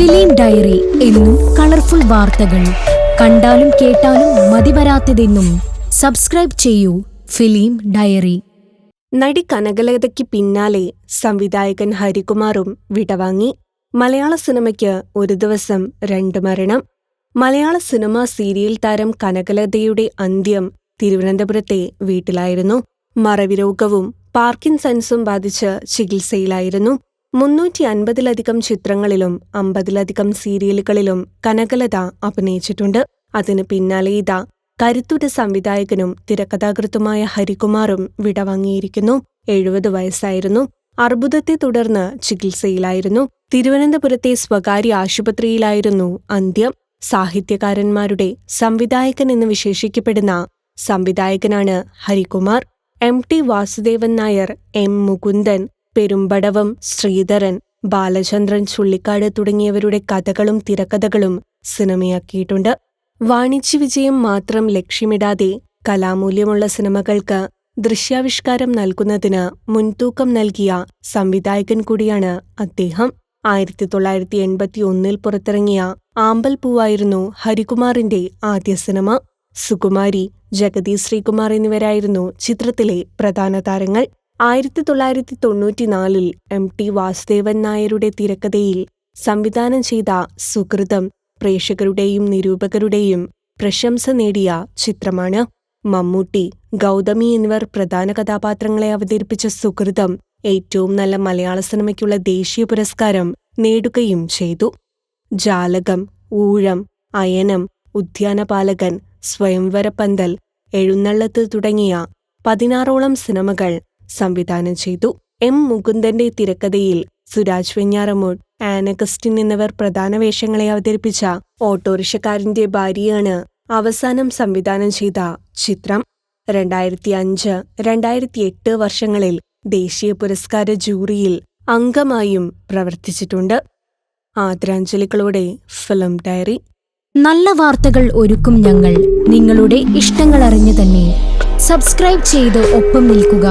Film diary എന്നും colourful വാർത്തകൾ. കണ്ടാലും കേട്ടാലും മതിവരാത്തതെന്നും സബ്സ്ക്രൈബ് ചെയ്യൂ ഫിലിം ഡയറി. നടി കനകലതയ്ക്ക് പിന്നാലെ സംവിധായകൻ ഹരികുമാറും വിടവാങ്ങി. മലയാള സിനിമയ്ക്ക് ഒരു ദിവസം രണ്ട് മരണം. മലയാള സിനിമ സീരിയൽ താരം കനകലതയുടെ അന്ത്യം തിരുവനന്തപുരത്തെ വീട്ടിലായിരുന്നു. മറവിരോഗവും പാർക്കിൻസൺസും ബാധിച്ച് ചികിത്സയിലായിരുന്നു. മുന്നൂറ്റി അൻപതിലധികം ചിത്രങ്ങളിലും അമ്പതിലധികം സീരിയലുകളിലും കനകലത അഭിനയിച്ചിട്ടുണ്ട്. അതിനു പിന്നാലെ ഇതാ കരുത്തുറ്റ സംവിധായകനും തിരക്കഥാകൃത്തുമായ ഹരികുമാറും വിടവാങ്ങിയിരിക്കുന്നു. എഴുപത് വയസ്സായിരുന്നു. അർബുദത്തെ തുടർന്ന് ചികിത്സയിലായിരുന്നു. തിരുവനന്തപുരത്തെ സ്വകാര്യ ആശുപത്രിയിലായിരുന്നു അന്ത്യം. സാഹിത്യകാരന്മാരുടെ സംവിധായകൻ എന്ന് വിശേഷിക്കപ്പെടുന്ന സംവിധായകനാണ് Harikumar. M T Vasudevan Nair M Mukundan Perumbadavam Sreedharan Balachandran Chullikkad തുടങ്ങിയവരുടെ കഥകളും തിരക്കഥകളും സിനിമയാക്കിയിട്ടുണ്ട്. വാണിജ്യ വിജയം മാത്രം ലക്ഷ്യമിടാതെ കലാമൂല്യമുള്ള സിനിമകൾക്ക് ദൃശ്യാവിഷ്കാരം നൽകുന്നതിന് മുൻതൂക്കം നൽകിയ സംവിധായകൻ കൂടിയാണ് അദ്ദേഹം. ആയിരത്തി തൊള്ളായിരത്തി എൺപത്തി ഒന്നിൽ പുറത്തിറങ്ങിയ ആമ്പൽ പൂവായിരുന്നു ഹരികുമാറിന്റെ ആദ്യ സിനിമ. സുകുമാരി ജഗതി ശ്രീകുമാർ എന്നിവരായിരുന്നു ചിത്രത്തിലെ പ്രധാന താരങ്ങൾ. ആയിരത്തി തൊള്ളായിരത്തി തൊണ്ണൂറ്റിനാലിൽ എം ടി വാസുദേവൻ നായരുടെ തിരക്കഥയിൽ സംവിധാനം ചെയ്ത സുഹൃതം പ്രേക്ഷകരുടെയും നിരൂപകരുടെയും പ്രശംസ നേടിയ ചിത്രമാണ് മമ്മൂട്ടി. ഗൗതമി എന്നിവർ പ്രധാന കഥാപാത്രങ്ങളെ അവതരിപ്പിച്ച സുഹൃതം ഏറ്റവും നല്ല മലയാള സിനിമയ്ക്കുള്ള ദേശീയ പുരസ്കാരം നേടുകയും ചെയ്തു. ജാലകം ഊഴം അയനം ഉദ്യാനപാലകൻ സ്വയംവരപ്പന്തൽ എഴുന്നള്ളത്ത് തുടങ്ങിയ പതിനാറോളം സിനിമകൾ സംവിധാനം ചെയ്തു. എം. മുകുന്ദന്റെ തിരക്കഥയിൽ സുരാജ് വെഞ്ഞാറമൂട് ആനഗസ്റ്റിൻ എന്നിവർ പ്രധാന വേഷങ്ങളെ അവതരിപ്പിച്ച ഓട്ടോറിക്ഷക്കാരന്റെ ഭാര്യയാണ് അവസാനം സംവിധാനം ചെയ്ത ചിത്രം. രണ്ടായിരത്തി അഞ്ച് രണ്ടായിരത്തി എട്ട് വർഷങ്ങളിൽ ദേശീയ പുരസ്കാര ജൂറിയിൽ അംഗമായും പ്രവർത്തിച്ചിട്ടുണ്ട്. ആദരാഞ്ജലികളോടെ ഫിലിം ഡയറി. നല്ല വാർത്തകൾ ഒരുക്കും ഞങ്ങൾ. നിങ്ങളുടെ ഇഷ്ടങ്ങൾ അറിഞ്ഞു തന്നെ. സബ്സ്ക്രൈബ് ചെയ്ത് ഒപ്പം നിൽക്കുക.